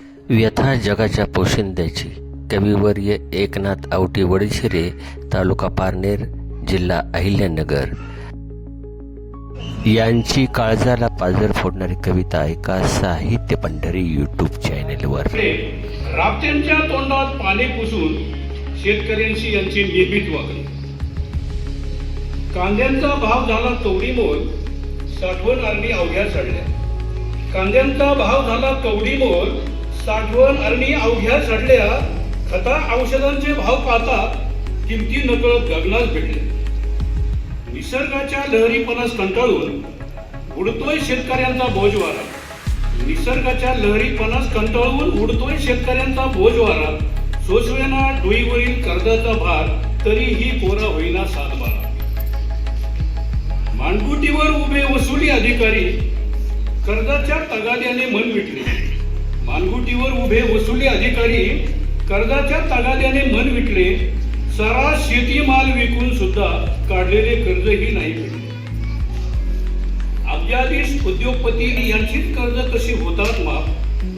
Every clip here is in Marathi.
व्यथा जगाच्या पोशिंद्याची कविवर्य एकनाथ आवटी वडशिरे तालुका पारनेर जिल्हा अहिल्यानगर. यांची काळजाला पाजर फोडणारी कविता ऐका साहित्य पंढरी युट्यूब चॅनेलवर राबत्यांच्या तोंडात पाणी पुसून शेतकऱ्यांशी यांची नियमित वागणी कांद्यांचा भाव झाला कवडी मोल साठवण आणली अवघ्या चढल्या कांद्यांचा भाव झाला कवडी मोल साठवण अरणी अवघ्या चढल्या खता औषधांचे भाव पाहता किमती नकळत गगनात भेटले. निसर्गाच्या लहरीपणास कंटाळून उडतोय शेतकऱ्यांचा बोजवारा. निसर्गाच्या लहरीपणास कंटाळून उडतोय शेतकऱ्यांचा बोजवारा. सोसवेना डोईवरील कर्जाचा भार तरीही कोरा होईना सातबारा. मानगुटीवर उभे वसुली अधिकारी कर्जाच्या तगाद्याने मन विटले मानगुटीवर उभे वसुली अधिकारी कर्जाच्या तगाद्याने मन विटले सारा शेतीमाल विकून सुद्धा काढलेले कर्जही नाही भेटले अब्जाधीश उद्योगपती यांचीच कर्ज कशी होतात माफ?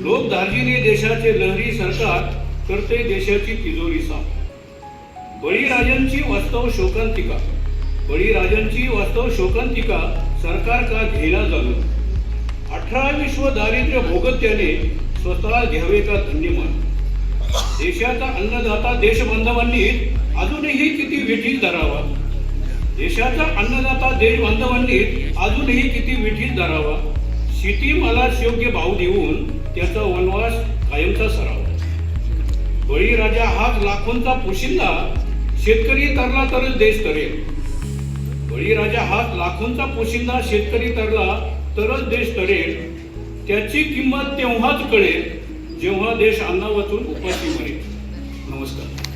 लोक दार्जिने देशाचे लहरी सरकार करते देशाची तिजोरी साफ. बळीराजांची वास्तव शोकांतिका. बळीराजांची वास्तव शोकांतिका सरकार का घेना जाणून? अठरा विश्व दारिद्र्य भोगत त्याने स्वतः घ्यावे का धन्यमान देशाचा अन्नदाता देशबांधवांनी अजूनही किती विठील धरावा? देशाचा अन्नदाता देशबांधवांनी अजूनही किती विठील धरावा? शेतीमालास योग्य भाव देऊन त्याचा वनवास कायमचा सरावा. बळीराजा हाच लाखोंचा पोशिंदा शेतकरी तरला तरच देश तरेल बळीराजा हाच लाखोंचा पोशिंदा शेतकरी तरला तरच देश तरेल त्याची किंमत तेव्हाच कळेल जेव्हा देश अन्ना वाचून उपाशी मरेल. नमस्कार.